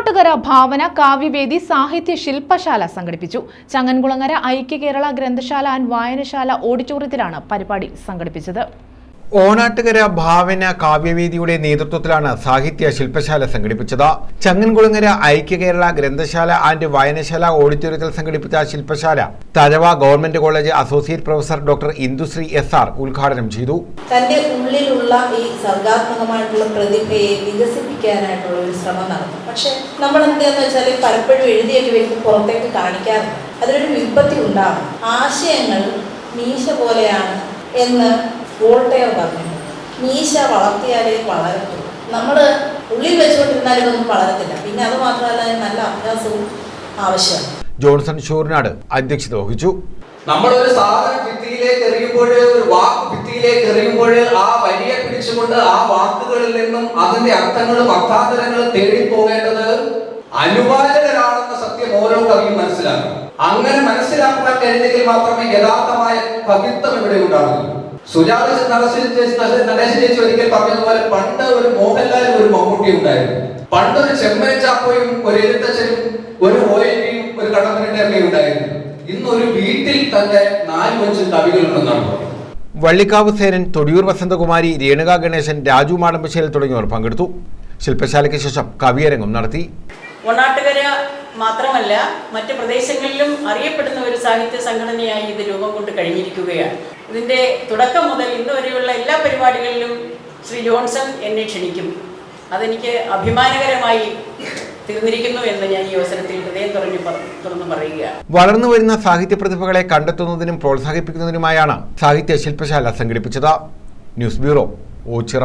ഓണാട്ടുകര ഭാവന കാവ്യവേദി സാഹിത്യ ശില്പശാല സംഘടിപ്പിച്ചു. ചങ്ങൻകുളങ്ങര ഐക്യ കേരള ഗ്രന്ഥശാല ആൻഡ് വായനശാല ഓഡിറ്റോറിയത്തിലാണ് പരിപാടി സംഘടിപ്പിച്ചത്. ഓണാട്ടുകര ഭാവന കാവ്യവേദിയുടെ നേതൃത്വത്തിലാണ് സാഹിത്യ ശില്പശാല സംഘടിപ്പിച്ചത്. ചങ്ങൻകുളങ്ങര ഐക്യ കേരള ഗ്രന്ഥശാല ആൻഡ് വായനശാല ഓഡിറ്റോറിയത്തിൽ സംഘടിപ്പിച്ച ശില്പശാല Thazhava government college associate professor doctor Indusree S R ഉദ്ഘാടനം ചെയ്തു. തന്റെ ഉള്ളിലുള്ള ഈ സർഗാത്മകമായിട്ടുള്ള പ്രതിഭയെ വികസിപ്പിക്കാനായിട്ടുള്ള ഒരു ശ്രമം നടത്തും പക്ഷെ നമ്മൾ എന്താന്ന് വെച്ചാൽ പലപ്പോഴും എഴുതിയൊക്കെ വ്യക്തി പുറത്തേക്ക് കാണിക്കാറുണ്ട് അതിലൊരു വിപത്തി ഉണ്ടാകും ആശയങ്ങൾ മീശ പോലെയാണ് എന്ന് വോൾട്ടയർ പറഞ്ഞു. മീശ വളർത്തിയാലേ വളരത്തുള്ളൂ. നമ്മൾ ഉള്ളിൽ വെച്ചുകൊണ്ടിരുന്നാൽ ഇതൊന്നും വളരത്തില്ല. പിന്നെ അത് മാത്രമല്ല നല്ല അഭ്യാസവും ആവശ്യമാണ്. ജോൺസൺ ഷൂർനാട് അധ്യക്ഷത വഹിച്ചു. നമ്മളൊരു സാധനം ഭിത്തിയിലേക്ക് എറിയുമ്പോൾ ഒരു വാക്ക് ഭിത്തിയിലേക്ക് എറിയുമ്പോൾ ആ വരിയെ പിടിച്ചുകൊണ്ട് ആ വാക്കുകളിൽ നിന്നും അതിന്റെ അർത്ഥങ്ങളും അർത്ഥാന്തരങ്ങളും തേടി പോകേണ്ടത് അനുവാചകരാണെന്ന സത്യം ഓരോ കവിയും മനസ്സിലാക്കും. അങ്ങനെ മനസ്സിലാക്കാൻ കഴിഞ്ഞെങ്കിൽ മാത്രമേ യഥാർത്ഥമായ കവിത്വം ഇവിടെ ഉണ്ടാവുകയുള്ളൂ. സുജാത നരസിംഹ ചേച്ചി- നടേശൻ ചേച്ചി ഒരിക്കൽ പറഞ്ഞതുപോലെ പണ്ട് ഒരു മോഹൻലാലും ഒരു മമ്മൂട്ടി ഉണ്ടായിരുന്നു. പണ്ട് ഒരു ചെമ്മൻ ചാപ്പയും ഒരു എഴുത്തച്ഛനും ഒരു ഓയിലിയും ഒരു കടമ്പനിട്ടൊക്കെ ഉണ്ടായിരുന്നു. ഇന്ന് ഒരു വീട്ടിൽ തന്നെ നാല് അഞ്ചും കവികളുണ്ടെന്നാണ് വള്ളിക്കാവ് സേനൻ തൊടിയൂർ വസന്തകുമാരി രേണുക ഗണേശൻ രാജു മാടമ്പശ്ശേരി തുടങ്ങിയവർ പങ്കെടുത്തു. ശില്പശാലയ്ക്ക് ശേഷം കവിയരങ്ങും നടത്തി. ഒണ്ണാട്ടുകര മാത്രമല്ല മറ്റ് പ്രദേശങ്ങളിലും അറിയപ്പെടുന്ന ഒരു സാഹിത്യ സംഘടനയായി ഇത് രൂപം കൊണ്ട് കഴിഞ്ഞിരിക്കുകയാണ്. ഇതിന്റെ തുടക്കം മുതൽ ഇന്ന് വരെയുള്ള എല്ലാ പരിപാടികളിലും ശ്രീ ജോൺസൺ എന്നെ ക്ഷണിക്കും. അതെനിക്ക് അഭിമാനകരമായി തീർന്നിരിക്കുന്നു എന്ന് ഞാൻ ഈ അവസരത്തിൽ ഹൃദയം തുറഞ്ഞു തുറന്നു പറയുകയാണ്. വളർന്നു വരുന്ന സാഹിത്യ പ്രതിഭകളെ കണ്ടെത്തുന്നതിനും പ്രോത്സാഹിപ്പിക്കുന്നതിനുമായാണ് സാഹിത്യ ശില്പശാല സംഘടിപ്പിച്ചത്. News bureau Ochira.